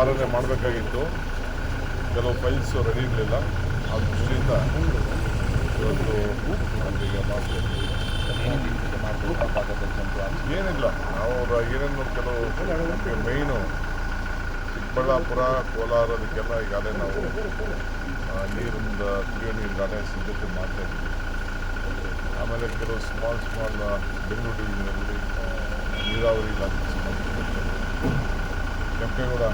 ಪಾಲನೆ ಮಾಡಬೇಕಾಗಿತ್ತು. ಕೆಲವು ಫೈಲ್ಸ್ ರೆಡಿ ಇರಲಿಲ್ಲ. ಆ ದೃಷ್ಟಿಯಿಂದ ಇವತ್ತು ಮಾಡ್ತೀವಿ ಏನಿಲ್ಲ ನಾವು ಏನೇನು ಕೆಲವು ಮೈನು ಚಿಕ್ಕಬಳ್ಳಾಪುರ, ಕೋಲಾರ, ಅದಕ್ಕೆಲ್ಲ ಈಗಾಗಲೇ ನಾವು ನೀರಿಂದ ಕುಡಿಯೋ ನೀರಿಗಾಗಲೇ ಸಿದ್ಧತೆ ಮಾಡ್ತಾ ಇದ್ದೀವಿ ಆಮೇಲೆ ಕೆಲವು ಸ್ಮಾಲ್ ಸ್ಮಾಲ್ ಬೆಂಗಳೂರು ಡಿವಿಷನಲ್ಲಿ ನೀರಾವರಿ ಇಲಾಖೆ ಸಂಬಂಧಪಟ್ಟ ಕೆಂಪೇಗೌಡ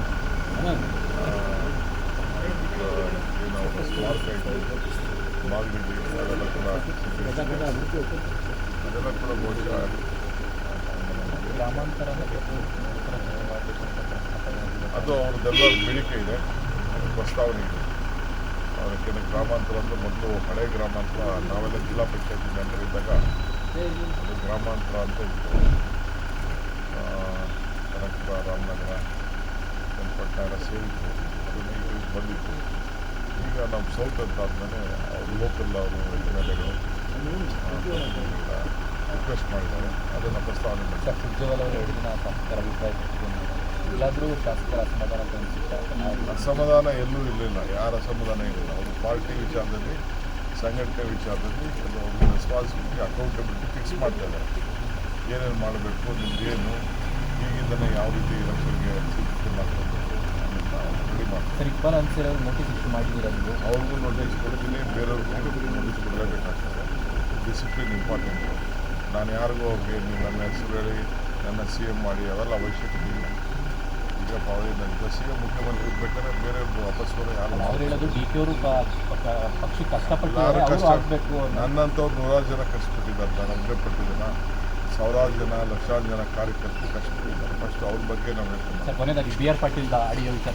ಅದೆಲ್ಲ ಕೂಡ ಅದೆಲ್ಲ ಕೂಡ ಬಹುಶಃ ಅದು ಅವ್ರದ್ದೆಲ್ಲ ಬೇಡಿಕೆ ಇದೆ. ಪ್ರಸ್ತಾವನೆ ಇದೆ ಅವರಿಗೆ ಗ್ರಾಮಾಂತರ ಅಂದ್ರೆ ಮೊದಲು ಹಳೆ ಗ್ರಾಮಾಂತರ, ನಾವೆಲ್ಲ ಜಿಲ್ಲಾ ಪಂಚಾಯತಿ ಮೆಂಬರ್ ಇದ್ದಾಗ ಗ್ರಾಮಾಂತರ ಅಂತ ಇತ್ತು. ಎಲ್ಲ ಸೇರಿತ್ತು. ಅದನ್ನು ಈಗ ಬಂದಿತ್ತು. ಈಗ ನಮ್ಮ ಸೌತ್ ಅಂತ ಆದಮೇಲೆ ಅವರು ಲೋಕಲ್ ಅವರು ಎಂ ಎಲ್ ಎಗಳು ರಿಕ್ವೆಸ್ಟ್ ಮಾಡಿದ್ದಾರೆ. ಅದನ್ನು ಪ್ರಸ್ತಾವನೆ ಮಾಡಿ ಸರ್ ಸುರ್ಜೇವಾಲ ಅವರು ಎರಡು ದಿನ ಶಾಸಕರ ಅಭಿಪ್ರಾಯ ಪಟ್ಟಿಕೊಂಡಿದ್ದಾರೆ ಎಲ್ಲಾದರೂ ಶಾಸಕರ ಅಸಮಾಧಾನ ಅಸಮಾಧಾನ ಎಲ್ಲೂ ಇರಲಿಲ್ಲ. ಯಾರ ಅಸಮಾಧಾನ ಇರಲಿಲ್ಲ. ಅವರು ಪಾರ್ಟಿ ವಿಚಾರದಲ್ಲಿ ಸಂಘಟನೆ ವಿಚಾರದಲ್ಲಿ ಕೆಲವೊಂದು ರೆಸ್ಪಾನ್ಸಿಬಿಲಿಟಿ ಅಕೌಂಟಬಿಲಿಟಿ ಫಿಕ್ಸ್ ಮಾಡ್ತಾ ಇದ್ದಾರೆ. ಏನೇನು ಮಾಡಬೇಕು ನಿಮ್ದೇನು ಈಗಿಂದನೇ ಯಾವ ರೀತಿ ಎಲೆಕ್ಷನ್ಗೆ ಸಿದ್ಧತೆ ಮಾಡ್ತಾರೆ ಸರ್ ಇಕ್ಬಾಲ್ ಅನ್ಸರ್ ಅವರು ನೋಟಿಸ್ ಇಶ್ಯೂ ಮಾಡಿದ್ದೀರಾ ನೀವು ಅವ್ರಿಗೂ ನೋಟಿಸ್ ಕೊಡ್ತೀನಿ ಬೇರೆಯವ್ರಿಗೂ ನೋಟಿಸ್ ಕೊಡಲೇಬೇಕಾಗ್ತದೆ ಡಿಸಿಪ್ಲಿನ್ ಇಂಪಾರ್ಟೆಂಟು ನಾನು ಯಾರಿಗೂ ಅವ್ರಿಗೆ ನೀವು ನನ್ನ ಹೆಸರು ಹೇಳಿ ನನ್ನ ಸಿ ಎಂ ಮಾಡಿ ಅವೆಲ್ಲ ಅವಶ್ಯಕತೆ ಇಲ್ಲ. ಈಗ ಪಾವತಿ ಈಗ ಸಿ ಎಂ ಮುಖ್ಯಮಂತ್ರಿ ಇರ್ಬೇಕಾದ್ರೆ ಬೇರೆ ವಾಪಸ್ ಬರೋ ಯಾರು ಅವ್ರು ಹೇಳೋದು ಡಿ ಕೆ ಅವರು ಪಕ್ಷಕ್ಕೆ ಕಷ್ಟಪಟ್ಟು ಕಷ್ಟಪಟ್ಟಿದ್ದಾರೆ ಅವರು ಕಷ್ಟ ಆಗಬೇಕು ನನ್ನಂಥವ್ರು ನೂರಾರು ಜನ ಕಷ್ಟಪಟ್ಟಿದ್ದಾರೆ ನಾನು ಒಬ್ಬರೇ ಪಟ್ಟಿದ್ದೀನ ಸಾವಿರಾರು ಜನ ಲಕ್ಷಾರು ಜನ ಕಾರ್ಯಕರ್ತರು ಕಷ್ಟಪಟ್ಟಿದ್ದಾರೆ. ಫಸ್ಟ್ ಅವ್ರ ಬಗ್ಗೆ ನಾವು ಹೇಳ್ತೀನಿ ಕೊನೆಯದಾಗಿ ಬಿ ಆರ್ ಪಾಟೀಲ್ ಆಡಿಯೋ ವಿಚಾರ